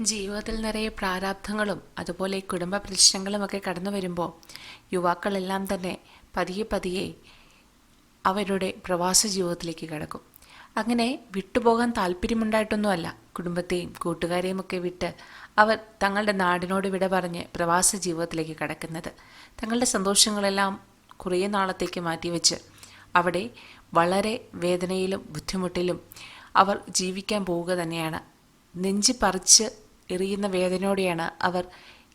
ജീവിതത്തിൽ നിറയെ പ്രാരാബ്ധങ്ങളും അതുപോലെ കുടുംബ പ്രശ്നങ്ങളുമൊക്കെ കടന്നു വരുമ്പോൾ യുവാക്കളെല്ലാം തന്നെ പതിയെ പതിയെ അവരുടെ പ്രവാസ ജീവിതത്തിലേക്ക് കടക്കും. അങ്ങനെ വിട്ടുപോകാൻ താല്പര്യമുണ്ടായിട്ടൊന്നുമല്ല. കുടുംബത്തെയും കൂട്ടുകാരെയും ഒക്കെ വിട്ട് അവർ തങ്ങളുടെ നാടിനോട് വിട പറഞ്ഞ് പ്രവാസ ജീവിതത്തിലേക്ക് കടക്കുന്നത്. തങ്ങളുടെ സന്തോഷങ്ങളെല്ലാം കുറേ നാളത്തേക്ക് മാറ്റിവെച്ച് അവിടെ വളരെ വേദനയിലും ബുദ്ധിമുട്ടിലും അവർ ജീവിക്കാൻ പോവുക തന്നെയാണ്. നെഞ്ചി പറിച്ച് എറിയുന്ന വേദനയോടെയാണ് അവർ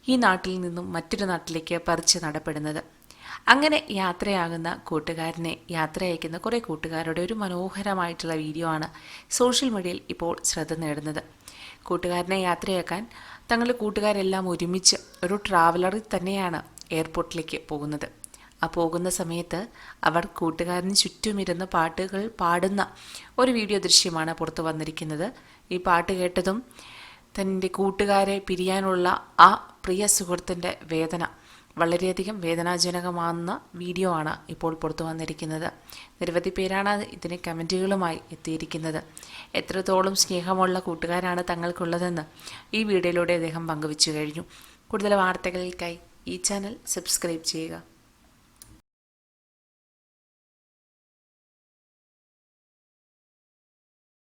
ഈ നാട്ടിൽ നിന്നും മറ്റൊരു നാട്ടിലേക്ക് പറിച്ച് നടപ്പെടുന്നത്. അങ്ങനെ യാത്രയാകുന്ന കൂട്ടുകാരനെ യാത്ര അയക്കുന്ന കുറേ കൂട്ടുകാരുടെ ഒരു മനോഹരമായിട്ടുള്ള വീഡിയോ ആണ് സോഷ്യൽ മീഡിയയിൽ ഇപ്പോൾ ശ്രദ്ധ നേടുന്നത്. കൂട്ടുകാരനെ യാത്രയാക്കാൻ തങ്ങളുടെ കൂട്ടുകാരെല്ലാം ഒരുമിച്ച് ഒരു ട്രാവലറിൽ തന്നെയാണ് എയർപോർട്ടിലേക്ക് പോകുന്നത്. ആ പോകുന്ന സമയത്ത് അവർ കൂട്ടുകാരന് ചുറ്റുമിരുന്ന് പാട്ടുകൾ പാടുന്ന ഒരു വീഡിയോ ദൃശ്യമാണ് പുറത്തു വന്നിരിക്കുന്നത്. ഈ പാട്ട് കേട്ടതും തന്റെ കൂട്ടുകാരെ പിരിയാനുള്ള ആ പ്രിയ സുഹൃത്തിന്റെ വേദന. വളരെയധികം വേദനാജനകമാകുന്ന വീഡിയോ ആണ് ഇപ്പോൾ പുറത്തു വന്നിരിക്കുന്നത്. നിരവധി പേരാണ് ഇതിന് കമന്റുകളുമായി എത്തിയിരിക്കുന്നത്. എത്രത്തോളം സ്നേഹമുള്ള കൂട്ടുകാരാണ് തങ്ങൾക്കുള്ളതെന്ന് ഈ വീഡിയോയിലൂടെ അദ്ദേഹം പങ്കുവച്ചു കഴിഞ്ഞു. കൂടുതൽ വാർത്തകൾക്കായി ഈ ചാനൽ സബ്സ്ക്രൈബ് ചെയ്യുക.